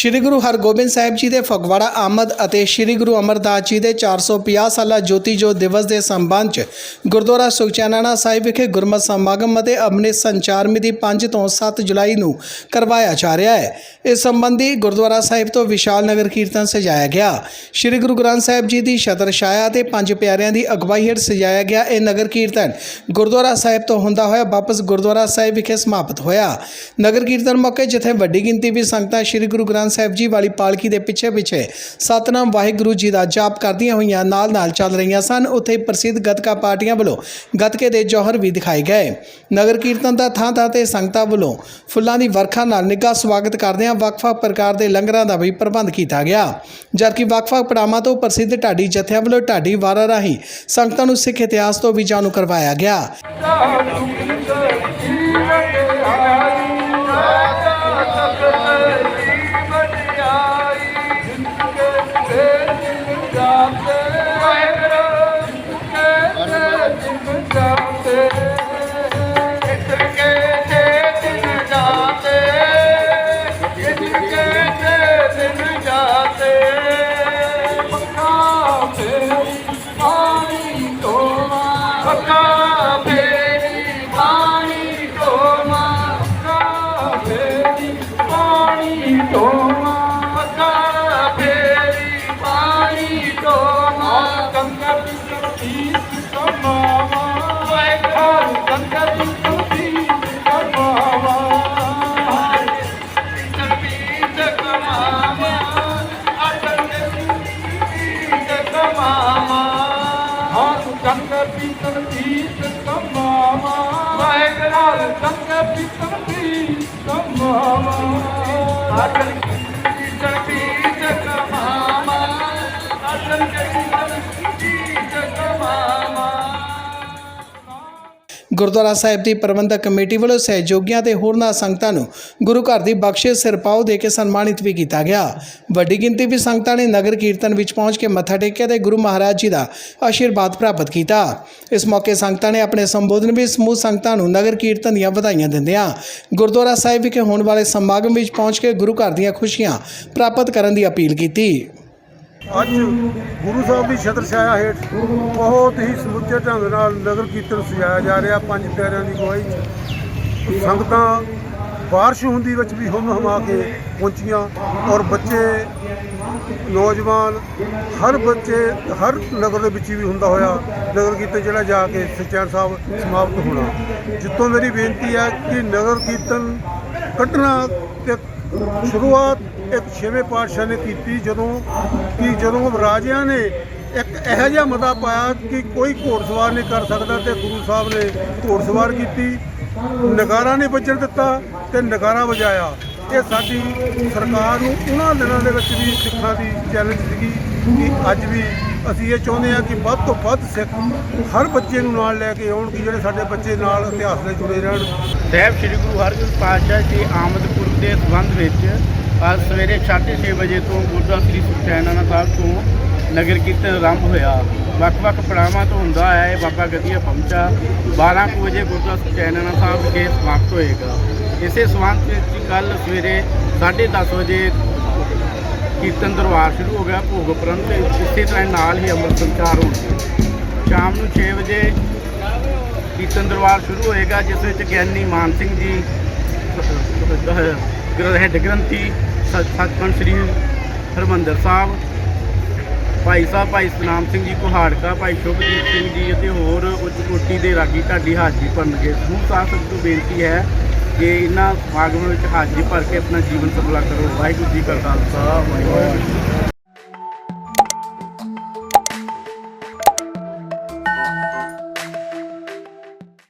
ਸ੍ਰੀ ਗੁਰੂ ਹਰਗੋਬਿੰਦ ਸਾਹਿਬ ਜੀ ਦੇ ਫਗਵਾੜਾ, ਆਮਦ ਅਤੇ ਸ੍ਰੀ ਗੁਰੂ ਅਮਰਦਾਸ ਜੀ ਦੇ 450 ਸਾਲਾ ਜੋਤੀ ਜੋਤ ਦਿਵਸ ਦੇ ਸੰਬੰਧ 'ਚ ਗੁਰਦੁਆਰਾ ਸੁਖਚੈਨਾਣਾ ਸਾਹਿਬ ਵਿਖੇ ਗੁਰਮਤਿ ਸਮਾਗਮ ਅਤੇ ਅੰਮ੍ਰਿਤ ਸੰਚਾਰ ਮਿਤੀ 5 ਤੋਂ 7 ਜੁਲਾਈ ਨੂੰ ਕਰਵਾਇਆ ਜਾ ਰਿਹਾ ਹੈ। ਇਸ ਸੰਬੰਧੀ ਗੁਰਦੁਆਰਾ ਸਾਹਿਬ ਤੋਂ ਵਿਸ਼ਾਲ ਨਗਰ ਕੀਰਤਨ ਸਜਾਇਆ ਗਿਆ। ਸ੍ਰੀ ਗੁਰੂ ਗ੍ਰੰਥ ਸਾਹਿਬ ਜੀ ਦੀ ਛਤਰ ਛਾਇਆ ਤੇ ਪੰਜ ਪਿਆਰਿਆਂ ਦੀ ਅਗਵਾਈ ਹੇਠ ਸਜਾਇਆ ਗਿਆ ਇਹ ਨਗਰ ਕੀਰਤਨ ਗੁਰਦੁਆਰਾ ਸਾਹਿਬ ਤੋਂ ਹੁੰਦਾ ਹੋਇਆ ਵਾਪਸ ਗੁਰਦੁਆਰਾ ਸਾਹਿਬ ਵਿਖੇ ਸਮਾਪਤ ਹੋਇਆ। ਨਗਰ ਕੀਰਤਨ ਮੌਕੇ ਜਿੱਥੇ ਵੱਡੀ ਗਿਣਤੀ ਵਿੱਚ ਸੰਗਤਾਂ ਸ੍ਰੀ ਗੁਰੂ ਗ੍ਰੰਥ ਸਾਹਿਬ ਜੀ ਵਾਲੀ ਪਾਲਕੀ ਦੇ ਪਿੱਛੇ ਪਿੱਛੇ ਸਤਨਾਮ ਵਾਹਿਗੁਰੂ ਜੀ ਦਾ ਜਾਪ ਕਰਦੀਆਂ ਹੋਈਆਂ ਨਾਲ ਨਾਲ ਚੱਲ ਰਹੀਆਂ ਸਨ। ਉੱਥੇ ਪ੍ਰਸਿੱਧ ਗੱਤਕਾ ਪਾਰਟੀਆਂ ਵੱਲੋਂ ਗੱਤਕੇ ਦੇ ਜੌਹਰ ਵੀ ਦਿਖਾਏ ਗਏ। ਨਗਰ ਕੀਰਤਨ ਦਾ ਥਾਂ ਥਾਂ ਤੇ ਸੰਗਤਾਂ ਵੱਲੋਂ ਫੁੱਲਾਂ ਦੀ ਵਰਖਾ ਨਾਲ ਨਿੱਘਾ ਸਵਾਗਤ ਕਰਦਿਆਂ ਵੱਖ-ਵੱਖ ਪ੍ਰਕਾਰ ਦੇ ਲੰਗਰਾਂ ਦਾ ਵੀ ਪ੍ਰਬੰਧ ਕੀਤਾ ਗਿਆ। ਜਦਕਿ ਵੱਖ-ਵੱਖ ਪੜਾਵਾਂ ਤੋਂ ਪ੍ਰਸਿੱਧ ਢਾਡੀ ਜਥਿਆਂ ਵੱਲੋਂ ਢਾਡੀ ਵਾਰਾਂ ਰਾਹੀਂ ਸੰਗਤਾਂ ਨੂੰ ਸਿੱਖ ਇਤਿਹਾਸ ਤੋਂ ਵੀ ਜਾਣੂ ਕਰਵਾਇਆ ਗਿਆ। stop. गंगा पितम की सम्मा ਗੁਰਦੁਆਰਾ ਸਾਹਿਬ ਦੀ ਪ੍ਰਬੰਧਕ ਕਮੇਟੀ ਵੱਲੋਂ ਸਹਿਯੋਗੀਆਂ ਤੇ ਹੋਰਨਾਂ ਸੰਗਤਾਂ ਨੂੰ ਗੁਰੂ ਘਰ ਦੀ ਬਖਸ਼ਿਸ਼ ਸਿਰਪਾਓ ਦੇ ਕੇ ਸਨਮਾਨਿਤ ਵੀ ਕੀਤਾ ਗਿਆ। ਵੱਡੀ ਗਿਣਤੀ ਵਿੱਚ ਸੰਗਤਾਂ ਨੇ ਨਗਰ ਕੀਰਤਨ ਵਿੱਚ ਪਹੁੰਚ ਕੇ ਮੱਥਾ ਟੇਕਿਆ ਤੇ ਗੁਰੂ ਮਹਾਰਾਜ ਜੀ ਦਾ ਆਸ਼ੀਰਵਾਦ ਪ੍ਰਾਪਤ ਕੀਤਾ। ਇਸ ਮੌਕੇ ਸੰਗਤਾਂ ਨੇ ਆਪਣੇ ਸੰਬੋਧਨ ਵਿੱਚ ਸਮੂਹ ਸੰਗਤਾਂ ਨੂੰ ਨਗਰ ਕੀਰਤਨ ਦੀਆਂ ਵਧਾਈਆਂ ਦਿੰਦਿਆਂ ਗੁਰਦੁਆਰਾ ਸਾਹਿਬ ਵਿਖੇ ਹੋਣ ਵਾਲੇ ਸਮਾਗਮ ਵਿੱਚ ਪਹੁੰਚ ਕੇ ਗੁਰੂ ਘਰ ਦੀਆਂ ਖੁਸ਼ੀਆਂ ਪ੍ਰਾਪਤ ਕਰਨ ਦੀ ਅਪੀਲ ਕੀਤੀ। ਅੱਜ ਗੁਰੂ ਸਾਹਿਬ ਦੀ ਛਤਰ ਛਾਇਆ ਹੇਠ ਬਹੁਤ ਹੀ ਸਮੁੱਚੇ ਢੰਗ ਨਾਲ ਨਗਰ ਕੀਰਤਨ ਸਜਾਇਆ ਜਾ ਰਿਹਾ, ਪੰਜ ਪਿਆਰਿਆਂ ਦੀ ਗਵਾਹੀ 'ਚ। ਸੰਗਤਾਂ ਬਾਰਿਸ਼ ਹੁੰਦੀ ਵਿੱਚ ਵੀ ਹੁਮ ਹਮਾ ਕੇ ਪਹੁੰਚੀਆਂ ਔਰ ਬੱਚੇ, ਨੌਜਵਾਨ, ਹਰ ਬੱਚੇ, ਹਰ ਨਗਰ ਦੇ ਵਿੱਚ ਵੀ ਹੁੰਦਾ ਹੋਇਆ ਨਗਰ ਕੀਰਤਨ ਜਿਹੜਾ ਜਾ ਕੇ ਸਚੈਨ ਸਾਹਿਬ ਸਮਾਪਤ ਹੋਣਾ। ਜਿੱਤੋਂ ਮੇਰੀ ਬੇਨਤੀ ਹੈ ਕਿ ਨਗਰ ਕੀਰਤਨ ਕੱਢਣਾ ਤੇ ਸ਼ੁਰੂਆਤ ਇੱਕ ਛੇਵੇਂ ਪਾਤਸ਼ਾਹ ਨੇ ਕੀਤੀ ਜਦੋਂ ਕਿ ਜਦੋਂ ਰਾਜਿਆਂ ਨੇ ਇੱਕ ਇਹੋ ਜਿਹਾ ਮਤਾ ਪਾਇਆ ਕਿ ਕੋਈ ਘੋੜਸਵਾਰ ਨਹੀਂ ਕਰ ਸਕਦਾ ਤੇ ਗੁਰੂ ਸਾਹਿਬ ਨੇ ਘੋੜਸਵਾਰ ਕੀਤੀ, ਨਗਾਰਾ ਨਹੀਂ ਵੱਜਣ ਦਿੱਤਾ ਤੇ ਨਗਾਰਾ ਵਜਾਇਆ। ਇਹ ਸਾਡੀ ਸਰਕਾਰ ਨੂੰ ਉਹਨਾਂ ਦਿਨਾਂ ਦੇ ਵਿੱਚ ਵੀ ਸਿੱਖਾਂ ਦੀ ਚੈਲੰਜ ਸੀਗੀ ਕਿ ਅੱਜ ਵੀ ਅਸੀਂ ਇਹ ਚਾਹੁੰਦੇ ਹਾਂ ਕਿ ਵੱਧ ਤੋਂ ਵੱਧ ਸਿੱਖ ਹਰ ਬੱਚੇ ਨੂੰ ਨਾਲ ਲੈ ਕੇ ਆਉਣ ਕਿ ਜਿਹੜੇ ਸਾਡੇ ਬੱਚੇ ਨਾਲ ਇਤਿਹਾਸ ਨਾਲ ਜੁੜੇ ਰਹਿਣ। ਸਾਹਿਬ, ਸ੍ਰੀ ਗੁਰੂ ਹਰਗੋਬਿੰਦ ਪਾਤਸ਼ਾਹ ਜੀ ਆਮਦ ਪੁਰਬ ਦੇ ਸੰਬੰਧ ਵਿੱਚ ਅੱਜ ਸਵੇਰੇ 6:30 ਵਜੇ ਤੋਂ ਗੁਰਦੁਆਰਾ ਸ੍ਰੀ ਸੁਖਚੈਨਾਨਾ ਸਾਹਿਬ ਤੋਂ ਨਗਰ ਕੀਰਤਨ ਆਰੰਭ ਹੋਇਆ। ਵੱਖ-ਵੱਖ ਪੜਾਵਾਂ ਤੋਂ ਹੁੰਦਾ ਆਇਆ ਇਹ ਬਾਬਾ ਗਦੀਆ ਪਹੁੰਚਾ। 12 ਕੁ ਵਜੇ ਗੁਰਦੁਆਰਾ ਸੁਖਚੈਨਾਨਾ ਸਾਹਿਬ ਵਿਖੇ ਸਮਾਪਤ ਹੋਏਗਾ। ਇਸੇ ਸੰਬੰਧ ਵਿੱਚ ਕੱਲ ਸਵੇਰੇ 10:30 ਵਜੇ ਕੀਰਤਨ ਦਰਬਾਰ ਸ਼ੁਰੂ ਹੋ ਗਿਆ। ਭੋਗ ਉਪਰੰਤ ਇਸੇ ਤਰ੍ਹਾਂ ਨਾਲ ਹੀ ਅੰਮ੍ਰਿਤ ਸੰਚਾਰ ਹੋਣਗੇ ਸ਼ਾਮ ਨੂੰ 6 ਵਜੇ ਕੀਰਤਨ ਦਰਬਾਰ ਸ਼ੁਰੂ ਹੋਏਗਾ, ਜਿਸ ਵਿੱਚ ਗਿਆਨੀ ਮਾਨ ਸਿੰਘ ਜੀ ਗ੍ਰਹਿ ਗ੍ਰੰਥੀ ਸੱਚ- ਸੱਚਖੰਡ ਸ੍ਰੀ ਹਰਮੰਦਰ ਸਾਹਿਬ। ਭਾਈ ਸਾਹਿਬ, ਭਾਈ ਸਤਨਾਮ ਸਿੰਘ ਜੀ ਕੁਹਾੜਕਾ, ਭਾਈ ਸ਼ੁਭਦੀਪ ਸਿੰਘ ਜੀ ਅਤੇ ਹੋਰ ਉੱਚ ਕੋਟੀ ਦੇ ਰਾਗੀ ਢਾਡੀ ਹਾਜ਼ਰੀ ਭਰਨਗੇ ਸਮੂਹ ਸਾਧ ਸੰਗਤ ਨੂੰ ਬੇਨਤੀ ਹੈ ਕਿ ਇਹਨਾਂ ਸਮਾਗਮਾਂ ਵਿੱਚ ਹਾਜ਼ਰੀ ਭਰ ਕੇ ਆਪਣਾ ਜੀਵਨ ਸਫਲਾ ਕਰੋ। ਵਾਹਿਗੁਰੂ ਜੀ ਕਾ ਖਾਲਸਾ, ਵਾਹਿਗੁਰੂ ਜੀ